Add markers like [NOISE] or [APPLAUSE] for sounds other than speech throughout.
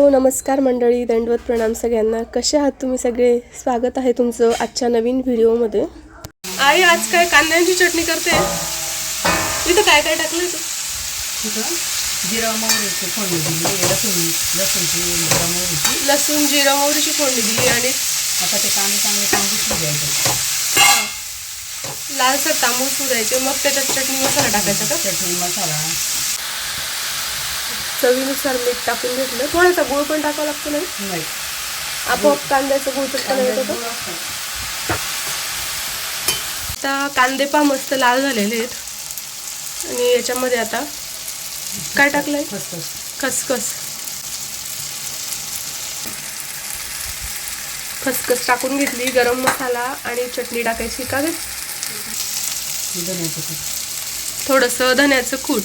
हो नमस्कार मंडळी दंडवत प्रणाम सगळ्यांना. कसे आहात तुम्ही सगळे? स्वागत आहे तुमचं आजच्या नवीन व्हिडिओमध्ये. आई आज काय कांद्यांची चटणी करते? इथं काय काय टाकलं तू? तिथं जिरा मोहरीची फोडणी दिली लसूण लसूणची जिरा मोहरीची. लसूण जिरा मोहरीची फोडणी दिली आणि आता ते कांदे चांगले कांदे द्यायचे लालसर तांबूळ सुधायचे मग त्याच्यात चटणी मसाला टाकायचा का? चटणी मसाला. चवीनुसार मीठ टाकून घेतलं. थोडासा गुळ पण टाकावा लागतो नाही? आपोआप कांद्याचं गुळ पण येत होतं. आता कांदे पा मस्त लाल झालेले आहेत. आणि याच्यामध्ये आता काय टाकलंय? खसखस. खसखस. खसखस टाकून घेतली गरम मसाला आणि चटणी टाकायची. का थोडंसं धन्याचं कूट.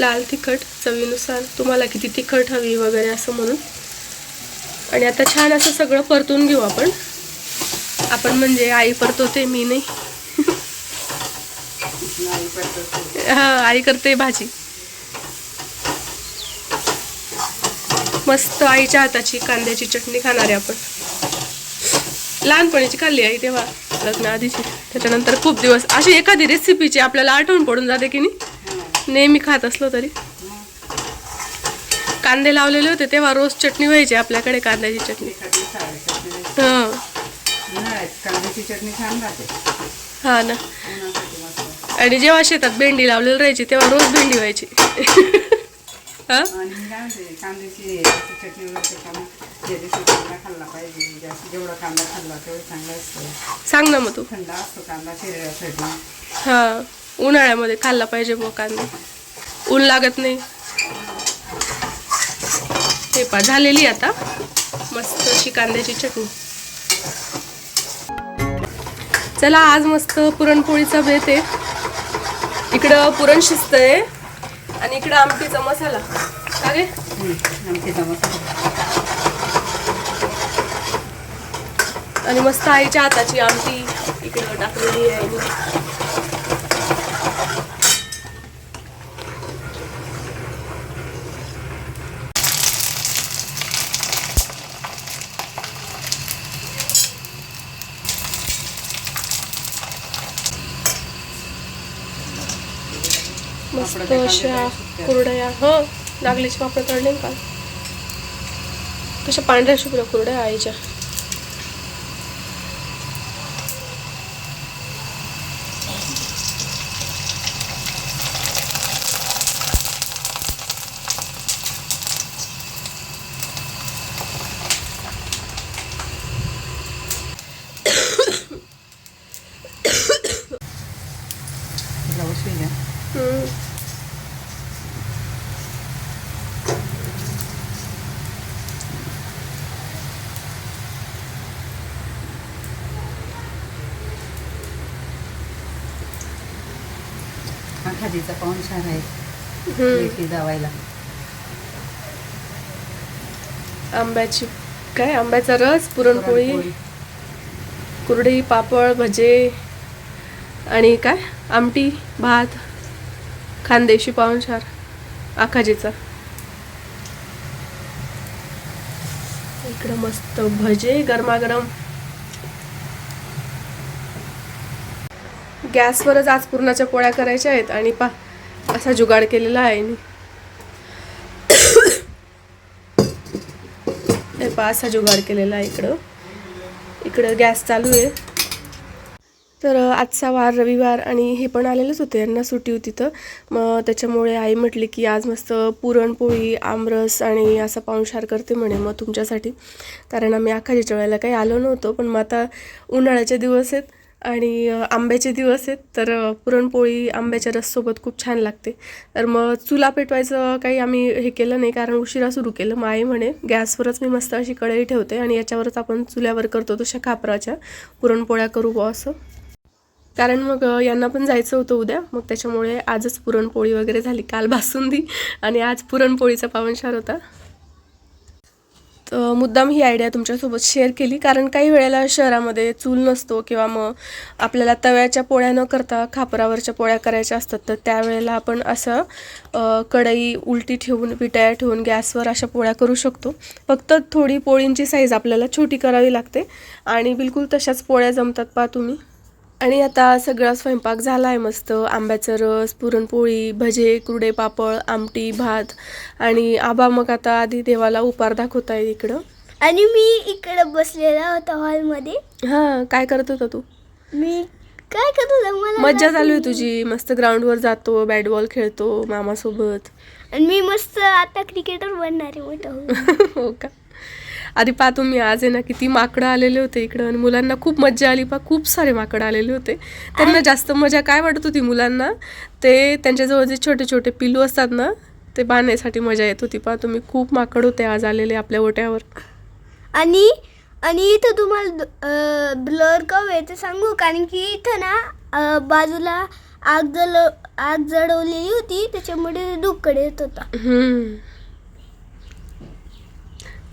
लाल तिखट चवीनुसार तुम्हाला किती तिखट हवी वगैरे असं म्हणून. आणि आता छान असं सगळं परतून घेऊ आपण. आपण म्हणजे आई परतवते मी नाही. हा आई करते भाजी. मस्त आईच्या हाताची कांद्याची चटणी खाणारे आपण. लहानपणीची खाल्ली आई तेव्हा लग्न आधीची त्याच्यानंतर खूप दिवस अशी एखादी रेसिपीची आपल्याला आठवण पडून जाते की नाही. नेहमी खात असलो तरी. कांदे लावलेले होते तेव्हा रोज चटणी व्हायची आपल्याकडे कांद्याची चटणी. हां. कांद्याची चटणी छान राहते हा ना. आणि जेव्हा शेतात भेंडी लावलेली राहायची तेव्हा रोज भेंडी व्हायची. हा? कांद्याची चटणी सांग ना मग तू. थंड असतो कांदा शरीरासाठी हा. उन्हाळ्यामध्ये खाल्ला पाहिजे मग कांदा ऊन लागत नाही. हे पा झालेली आता मस्त अशी कांद्याची चटणी. चला आज मस्त पुरणपोळीचा बेत आहे. इकडं पुरण शिस्त आहे आणि इकडं आमटीचा मसाला. का गे? आमटीचा मसाला आणि मस्त आईच्या हाताची आमटी इकडं टाकलेली आहे. मस्त अशा कुरड्या हो लागलीच पापड काढले का कशा पांढऱ्या शुभ्र कुरड्या आईच्या. खादीचा पाऊन छान आहे जावायला. आंब्याची काय? आंब्याचा रस पुरणपोळी पुरणपोळी. कुरडी पापड भजे आणि काय? आमटी भात खानदेशी पाहुणचार आखाजीचा. इकडं मस्त भजे गरमागरम गॅसवरच आज पुरणाच्या पोळ्या करायच्या आहेत आणि पा असा जुगाड केलेला आहे मी. पा पहा असा जुगाड केलेला आहे इकडं. इकडं गॅस चालू आहे. तर आजचा वार रविवार आणि हे पण आलेलंच होते. यांना सुट्टी होती तर. मग त्याच्यामुळे आई म्हटली की आज मस्त पुरणपोळी आमरस आणि असा पाहुणशार करते म्हणे मग तुमच्यासाठी. कारण आम्ही आखाजीच्या वेळेला काही आलो नव्हतो पण मग आता उन्हाळ्याचे दिवस आहेत. आणि आंब्याचे दिवस आहेत तर पुरणपोळी आंब्याच्या रससोबत खूप छान लागते. तर मग चुला पेटवायचं काही आम्ही हे केलं नाही कारण उशिरा सुरू केलं. मग आई म्हणे गॅसवरच मी मस्त अशी कढई ठेवते आणि याच्यावरच आपण चुल्यावर करतो तशा खापराच्या. पुरणपोळ्या करू बुवा असं. कारण मग यांना पण जायचं होतं उद्या. मग त्याच्यामुळे आजच पुरणपोळी वगैरे झाली काल बासुंदी आणि आज पुरणपोळीचा पावनशार होता. मुद्दाम ही आयडिया तुमच्यासोबत शेअर केली. कारण काही वेळेला शहरामध्ये चूल नसतो किंवा मग आपल्याला तव्याच्या पोळ्या न करता खापरावरच्या पोळ्या करायच्या असतात तर त्यावेळेला आपण असं कढई उलटी ठेवून पिटाया ठेवून गॅसवर अशा पोळ्या करू शकतो. फक्त थोडी पोळींची साईज आपल्याला छोटी करावी लागते. आणि बिलकुल तशाच पोळ्या जमतात पा तुम्ही. आणि आता सगळा स्वयंपाक झाला आहे मस्त. आंब्याचं रस पुरणपोळी भजे कुरडे पापड आमटी भात आणि आबा मग आता आधी देवाला उपार दाखवत आहे इकडं. आणि मी इकडं बसलेला होता हॉलमध्ये. हां काय करत होता तू? मी काय करत होता मला मज्जा चालू आहे. तुझी. मस्त ग्राउंडवर जातो बॅट बॉल खेळतो मामासोबत. आणि मी मस्त आता क्रिकेटर बनणार आहे मोठं. [LAUGHS] हो का? आधी पा तुम्ही आज आहे ना किती माकडं आलेले होते इकडं आणि मुलांना खूप मज्जा आली. पा खूप सारे माकडं आलेले होते. त्यांना जास्त मजा काय वाटत होती मुलांना? ते त्यांच्याजवळ जे छोटे छोटे पिलू असतात ना ते बांधण्यासाठी मजा येत होती. पा तुम्ही खूप माकड होते आज आलेले आपल्या ओट्यावर. आणि आणि इथं तुम्हाला ब्लर का आहे ते सांगू? कारण की इथं ना बाजूला आग जल आग जळवलेली होती त्याच्यामुळे धुक्कडे येत होता.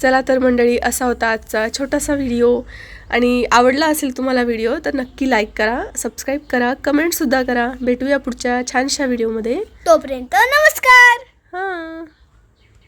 चला तर मंडळी असा होता आजचा छोटासा व्हिडिओ. आणि आवडला असेल तुम्हाला व्हिडिओ तर नक्की लाईक करा सबस्क्राईब करा कमेंटसुद्धा करा. भेटूया पुढच्या छानशा व्हिडिओमध्ये. तोपर्यंत नमस्कार! हां.